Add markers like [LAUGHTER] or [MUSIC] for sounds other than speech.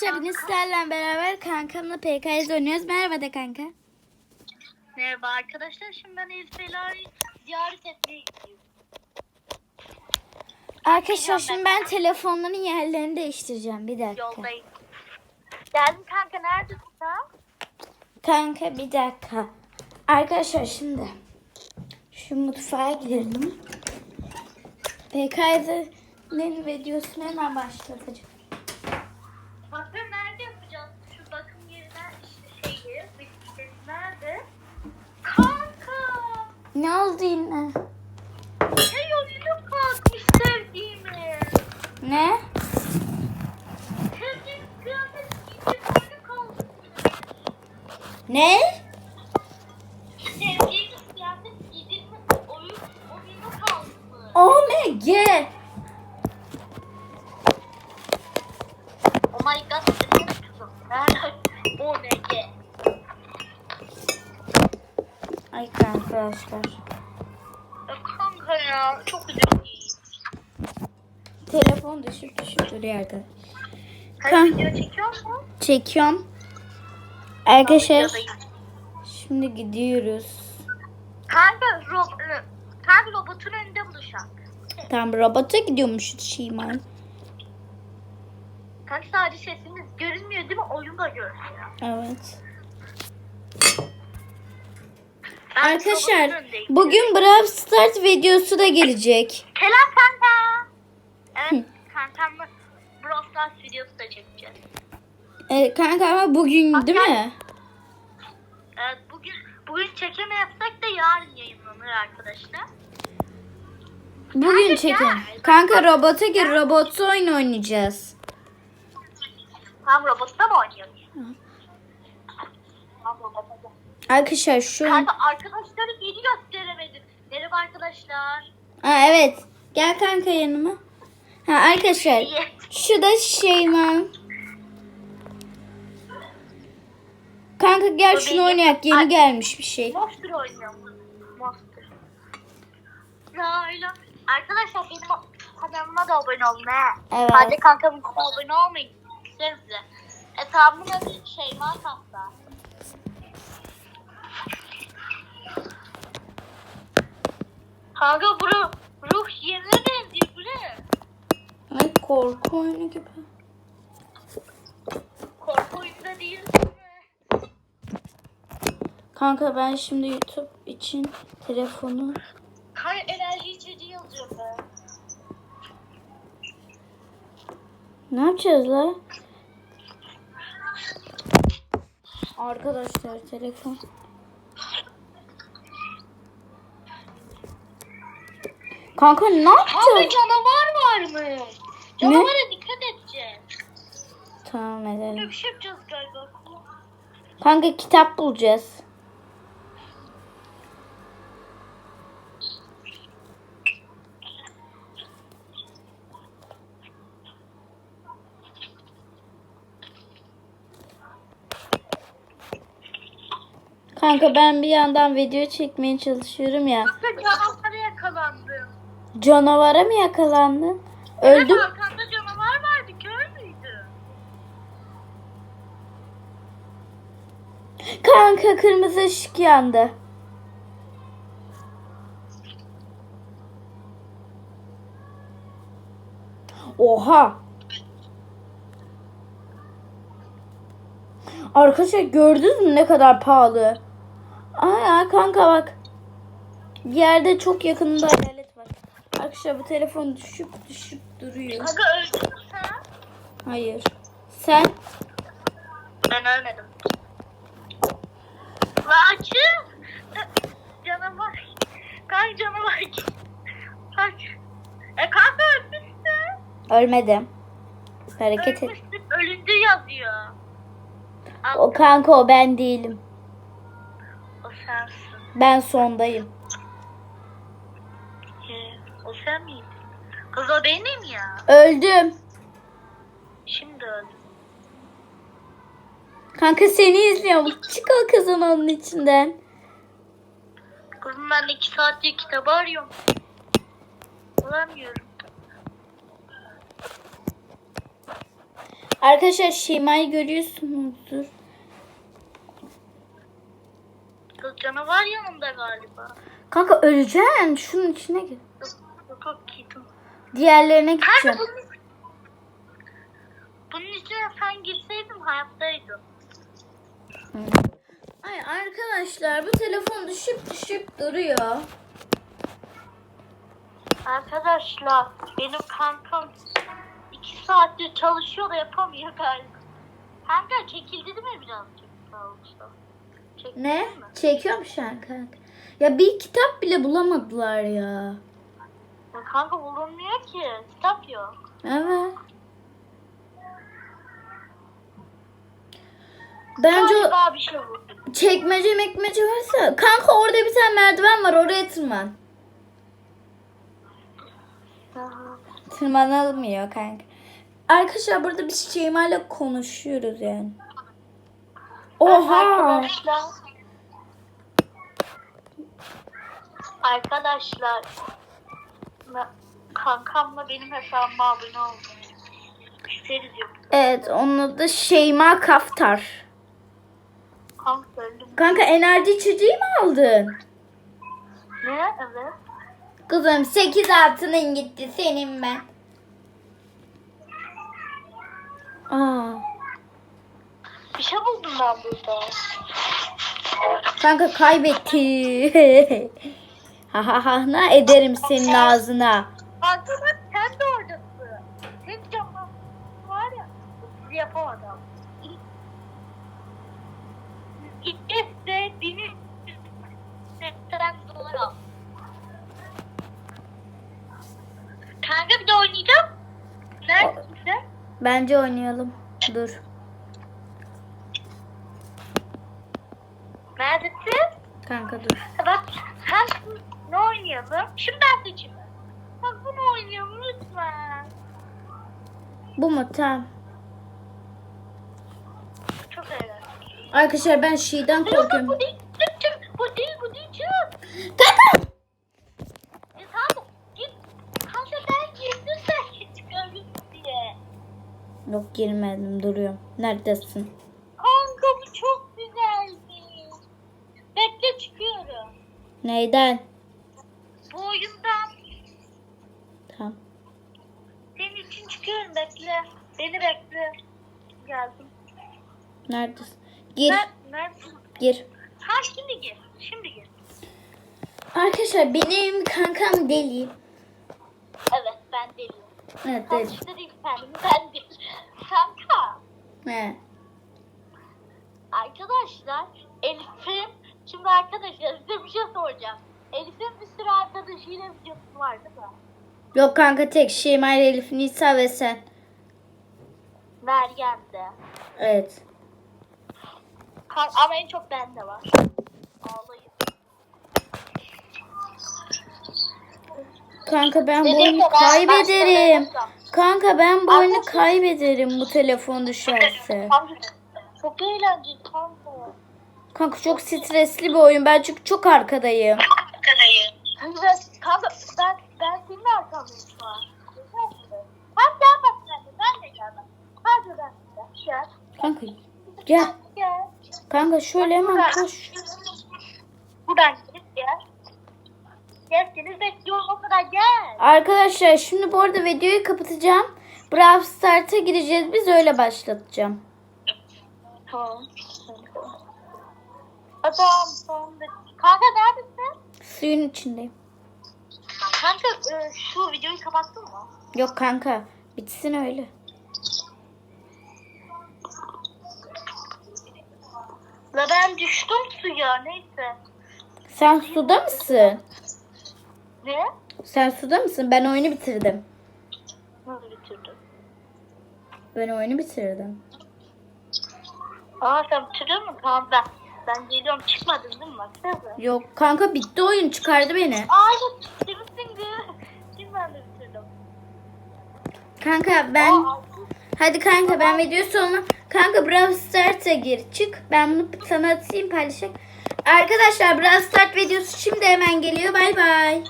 Arkadaşlar bugün sizlerle beraber kankamla PKS oynuyoruz. Merhaba de kanka. Merhaba arkadaşlar. Şimdi ben Elif'leri ziyaret etmeye gidiyorum. Arkadaşlar şimdi ben telefonların yerlerini değiştireceğim. Bir dakika. Yoldayım. Geldim kanka neredesin sen? Kanka bir dakika. Arkadaşlar şimdi şu mutfağa girelim. PKS'nin videosunu hemen başlatacağım. Bakın nerede yapacağız? Şu bakım yerine işte şeyi, bisiklet nerede? Kanka! Ne oldu yine? Şey oyunu kalkmış sevdiğimi. Ne? Sevdiğim kıyafet giydim oyunu kalkmış. Ne? Sevdiğim kıyafet giydim oyun, oyunu kalkmış. OMG. Oh my god, senin kızım. Nerede? Ay arkadaşlar. Ya kanka ya, çok güzel. Telefon düşüp düşüp duruyor arkadaşlar. Kan- video çekiyor musun? Çekiyorum. Arkadaşlar şimdi gidiyoruz. Kanka, ro e, kanka robotun önünde buluşak. Tam robota gidiyormuş Şeyma. Kanka sadece sesimiz görünmüyor değil mi? Oyun da görünüyor. Evet. Ben Arkadaşlar önündeyim. bugün Brawl Stars videosu da gelecek. Selam kanka. Evet, kankamla Brawl Stars videosu da çekeceğiz. E, kanka ama bugün değil mi? Evet, bugün bugün çekemezsek de yarın yayınlanır arkadaşlar. Bugün Kanka çekin. Kanka robota gir. Robotsu oyun oynayacağız. Tam robotta mı oynuyoruz? Tam robotta da. Arkadaşlar şu an... Kanka arkadaşları yeni gösteremedim. Merhaba arkadaşlar. Aa, evet. Gel kanka yanıma. Ha arkadaşlar. Şu da Şeyma. Kanka gel Bu şunu benim. oynayak. Yeni Ay. gelmiş bir şey. Monster oynuyorum. Monster. Arkadaşlar benim kanalıma da abone olun he. Evet. Hadi kankamın kanalına abone olmayın. Size. Hesabımın adı Şeyma Kapta. Kanka bu ruh, yerine benziyor bu ne? Ay korku oyunu gibi. Korku oyunda değil mi? Kanka ben şimdi YouTube için telefonu... Kanka enerji içeceği yazıyor be. Ne yapacağız la? Arkadaşlar telefon. Kanka ne Kanka yapacağız? canavar var mı? Canavara dikkat edeceğiz. Tamam edelim. bir şey yapacağız galiba. Kanka kitap bulacağız. Kanka ben bir yandan video çekmeye çalışıyorum ya. Canavara mı yakalandın? Öldüm. Evet, arkanda canavar vardı kör müydü? Kanka kırmızı ışık yandı. Oha. Arkadaşlar gördünüz mü ne kadar pahalı? Aa kanka bak. Bir yerde çok var. Arkadaşlar bu telefon düşüp düşüp duruyor. Kanka öldün mü sen? Hayır. Sen Ben ölmedim. Lakin canavar. Kanka canavar. Kaç. E kanka ölmüşsün. ölmedim. Hareket et. Ölmüşsün. Ölündü yazıyor. O kanka o ben değilim. o sensin. Ben sondayım. O sen miydin? Kız o benim ya. Öldüm. Şimdi öldüm. Kanka seni izliyorum. Çık o kızın onun içinden. Kızım ben iki saattir kitabı arıyorum. Bulamıyorum. Arkadaşlar Şeyma'yı görüyorsunuzdur. Kız canavar yanımda galiba. Kanka öleceksin. Şunun içine gir. Diğerlerine Kanka gideceğim. bunun, bunun içine sen girseydin hayattaydın. Ay arkadaşlar bu telefon düşüp düşüp duruyor. Arkadaşlar benim kankam iki saattir çalışıyor da yapamıyor galiba. Kanka çekildi değil mi birazcık? Sağ olsun. Çekildi Ne? mi? Çekiyorum şu an kanka. Ya bir kitap bile bulamadılar ya. Ya kanka bulunmuyor ki. Kitap yok. Evet. Bence o Galiba bir şey buldum. çekmece mekmece varsa. Kanka orada bir tane merdiven var oraya tırman. Tırmanılmıyor kanka. Arkadaşlar burada biz Şeyma'yla konuşuyoruz yani. Oha. Arkadaşlar. Arkadaşlar. Kankamla benim hesabıma abone oldu. İsteriz yok. Evet onun adı Şeyma Kaftar. Kanka. Kanka enerji içeceği mi aldın? Ne? Evet. Kızım 8 altının gitti senin ben. Aa. Bir şey buldum ben burada. Kanka kaybetti. [LAUGHS] ha ha ha ne ederim senin ağzına. Bak sen de oradasın. Camın var ya. Sizi yapamadım. Gitti de beni sektören dolar al. Kanka bir de oynayacağım. Neredesin sen? Bence oynayalım. Dur. Neredesin? Kanka dur. Bak oynayalım? Şimdi ben seçeyim. Bak bunu oynayalım lütfen. Bu mu? Tamam. Çok eğlenceli. Arkadaşlar ben şeyden korkuyorum. bu değil. Bu değil bu değil çık. Kanka. E tamam git. Kanka ben girdim sen çıkarım diye. Yok girmedim duruyorum. Neredesin? Kanka bu çok güzeldi. Bekle çıkıyorum. Neyden? Bu oyundan Tamam. senin için çıkıyorum bekle. Beni bekle. Geldim. Neredesin? Gir. Ben, ben, Gir. ha şimdi gir. Şimdi gir. Arkadaşlar benim kankam deli. Evet ben deliyim. Evet Sen deli. işte değil kendimi ben değil. Kanka. He. Arkadaşlar Elif'in şimdi arkadaşlar size bir şey soracağım. Elif'in bir sürü arkadaşıyla videosu var değil mi? Yok kanka tek Şeyma ile Elif Nisa ve sen. Meryem de. Evet. Kan- ama en çok bende var. Ağlayın. Kanka ben bu oyunu ben kaybederim. Kanka ben bu oyunu Arkadaşlar- kaybederim bu telefon düşerse. Kanka, Çok eğlenceli kanka. Kanka çok stresli bir oyun. Ben çünkü çok arkadayım. Kanka ben, ben senin arkandayım şu an. Hadi gel bak sen de ben de gel bak. Hadi ben de gel. Gel. Gel. Kanka şöyle hemen koş. Buradan gidip gel. Gel seni bekliyorum o kadar gel. Arkadaşlar şimdi bu arada videoyu kapatacağım. Brawl Stars'a gireceğiz. Biz öyle başlatacağım. Tamam. Adam tamam. Kanka neredesin? Suyun içindeyim. Kanka e, şu videoyu kapattın mı? Yok kanka. Bitsin öyle. La ben düştüm suya neyse. Sen suda mısın? Ne? Sen suda mısın? Ben oyunu bitirdim. Nasıl bitirdin? Ben oyunu bitirdim. Aa sen bitirdin mi? Tamam ben. Ben geliyorum çıkmadın değil mi? Baksana. Yok kanka bitti oyun. Çıkardı beni. Aa yok bitirmişsin kız. Şimdi ben de bitirdim. Kanka ben... Aa, Hadi kanka ben video sonuna... Kanka Brawl Stars'a gir. Çık. Ben bunu sana atayım paylaşayım. Arkadaşlar Brawl Stars videosu şimdi hemen geliyor. Bay bay.